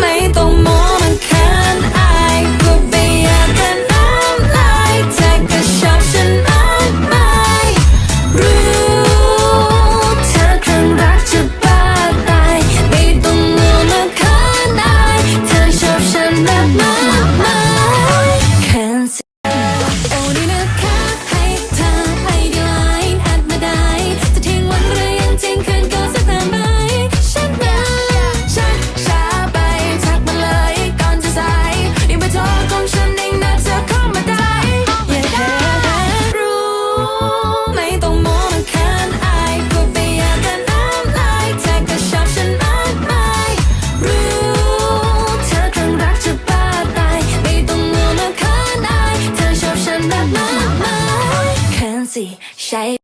ไม่ต้องมองมัน fancy, shape.